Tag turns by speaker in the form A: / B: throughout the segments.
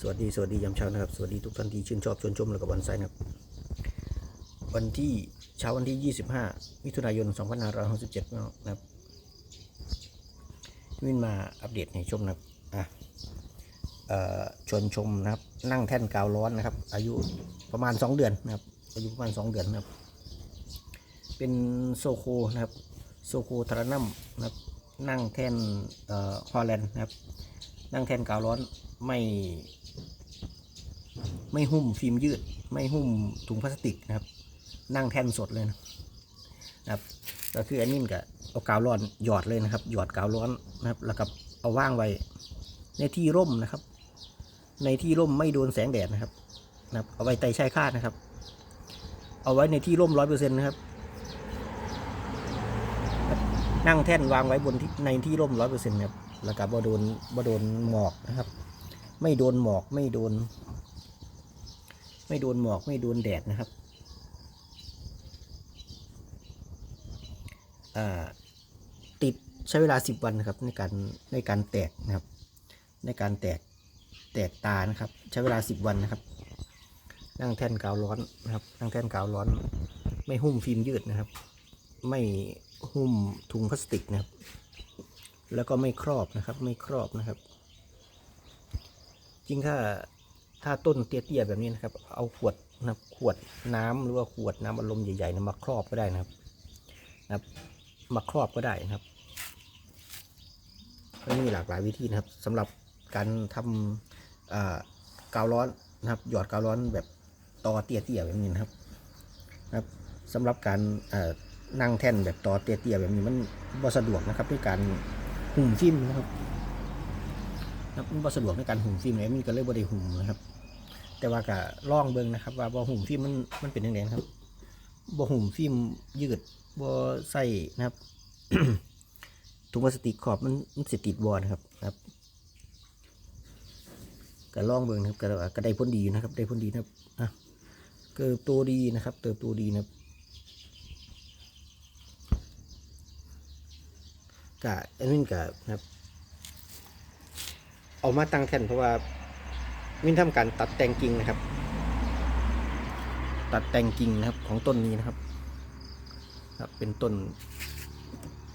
A: สวัสดีสวัสดียามเช้านะครับ สวัสดีทุกท่านที่ชื่นชอบชวนชมแล้วก็บอนไซนะครับ วันที่เช้าวันที่ 25 มิถุนายน 2567นะครับวินมาอัปเดตให้ชมนะครับอะชวนชมนะครับ นั่งแท่นกาวร้อนนะครับ อายุประมาณ 2 เดือนนะครับ อายุประมาณ 2 เดือนนะครับ เป็นโซโคนะครับ โซโคทรานัมนะครับ นั่งแท่นฮอลแลนด์นะครับ นั่งแท่นกาวร้อนไม่ ไม่หุ้มฟิล์มยืด ไม่หุ้มถุงพลาสติกนะครับ นั่งแท่นสดเลยนะครับ ก็คืออันนี้กับเอากาวร้อนหยอดเลยนะครับ หยอดกาวร้อนนะครับ แล้วก็เอาว่างไว้ในที่ร่มนะครับ ในที่ร่มไม่โดนแสงแดดนะครับนะครับ เอาไว้ไต่ชายคาดนะครับ เอาไว้ในที่ร่มร้อยเปอร์เซ็นต์นะครับนั่งแท่นวางไว้บนที่ในที่ร่มร้อยเปอร์เซ็นต์ครับแล้วก็บ่โดนบ่โดนหมอกนะครับ ไม่โดนหมอกไม่โดน ไม่โดนหมอกไม่โดนแดดนะครับติดใช้เวลา 10 วันนะครับในการในการแตกนะครับ ในการแตกแตกตานะครับ ใช้เวลา 10 วันนะครับ นั่งแท่นกาวร้อนนะครับ นั่งแท่นกาวร้อน ไม่หุ้มฟิล์มยืดนะครับ ไม่หุ้มถุงพลาสติกนะครับ แล้วก็ไม่ครอบนะครับ ไม่ครอบนะครับ จริงถ้า ถ้าต้นเตี้ยๆแบบนี้นะครับ เอาขวดนะครับขวดน้ำหรือว่าขวดน้ำอารมณ์ใหญ่ๆนะมาครอบก็ได้นะครับนะครับ มาครอบก็ได้นะครับก็มีหลากหลายวิธีนะครับสำหรับการทำกาวร้อนนะครับ หยอดกาวร้อนแบบตอเตี้ยๆแบบนี้นะครับนะครับสำหรับการนั่งแท่นแบบตอเตี้ยๆแบบนี้มันบ่สะดวกนะครับด้วยการหุ่มฟิล์มนะครับนะครับมันบ่สะดวกในการหุ่มฟิล์มเลยมันก็เลยบ่ได้หุ่มนะครับ แต่ว่าก็ล่องเบิ่งนะครับ ว่าบ่หุ่มฟิล์มมันมันเป็นยังไงครับบ่หุ่มฟิล์มยืดบ่ใส่นะครับถุงพลาสติกขอบมันมันสิติดบ่นครับครับก็ล่องเบิ่งนะครับก็ก็ได้ผลดีอยู่นะครับ ได้ผลดีนะครับอะเติบโตดีนะครับ เติบโตดีนะครับก็อันนี้ก็นะครับ เอามาตั้งแท่นเพราะว่า มินทำการตัดแต่งกิ่งนะครับ ตัดแต่งกิ่งนะครับของต้นนี้นะครับ ครับเป็นต้น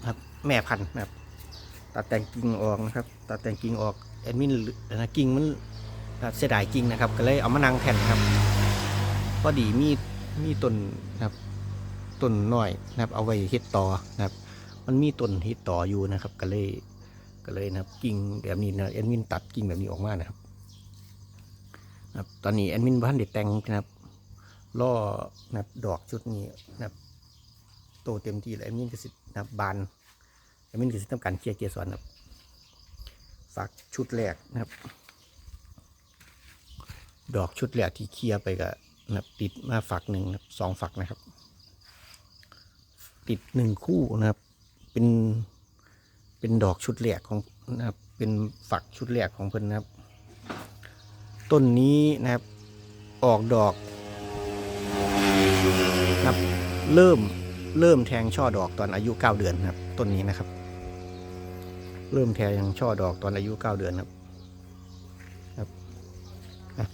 A: ครับแม่พันธุ์นะครับ ตัดแต่งกิ่งออกนะครับ ตัดแต่งกิ่งออกแอดมินนะกิ่งมันครับเสียดายกิ่งนะครับ ก็เลยเอามานั่งแท่นครับพอดีมีมีต้นนะครับต้นน้อยนะครับ เอาไว้เฮ็ดต่อนะครับ มันมีต้นเฮ็ดต่ออยู่นะครับ ก็เลยก็เลยนะครับกิ่งแบบนี้นะแอดมินตัดกิ่งแบบนี้ออกมานะครับ นะครับตอนนี้แอดมินบ้านเด็ดแต่งนะครับล่อนะครับดอกชุดนี้นะครับโตเต็มที่แล้วแอดมินก็สินะครับบานแอดมินก็สิทำการเคลียร์เกสรนะครับฝากชุดแรกนะครับ ดอกชุดแรกที่เคลียร์ไปก็นะครับติดมาฝักหนึ่งนะครับสองฝักนะครับ ติดหนึ่งคู่นะครับ เป็นเป็นดอกชุดแรกของนะครับเป็นฝักชุดแรกของเพิ่นนะครับ ต้นนี้นะครับ ออกดอกนะครับเริ่มเริ่มแทงช่อดอกตอนอายุ 9 เดือนครับ ต้นนี้นะครับ เริ่มแทงช่อดอกตอนอายุ 9 เดือนครับครับอะ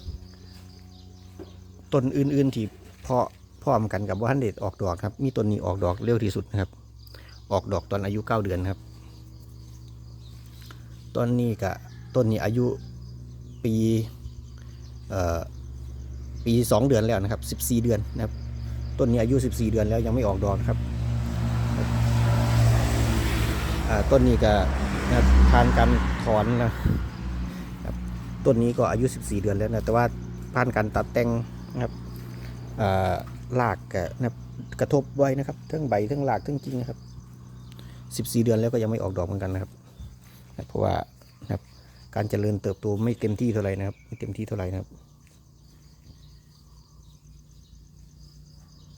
A: ต้นอื่นๆที่เพาะพร้อมกันกับว่าฮันเดตออกดอกครับ มีต้นนี้ออกดอกเร็วที่สุดนะครับ ออกดอกตอนอายุ 9 เดือนครับต้นนี้กับต้นนี้อายุปี ปีสองเดือนแล้วนะครับสิบสี่เดือนนะครับ ต้นนี้อายุสิบสี่เดือนแล้วยังไม่ออกดอกนะครับต้นนี้ก็นะครับผ่านการถอนนะครับต้นนี้ก็อายุสิบสี่เดือนแล้วนะแต่ว่าผ่านการตัดแต่งนะครับอ่ากกนะกระทบไว้นะครับทั้งใบทั้งรากทั้งกิ่งนะครับสิบสี่เดือนแล้วก็ยังไม่ออกดอกเหมือนกันนะครับ เพราะว่า การเจริญเติบโตไม่เต็มที่เท่าไหร่นะครับไม่เต็มที่เท่าไหร่นะครับ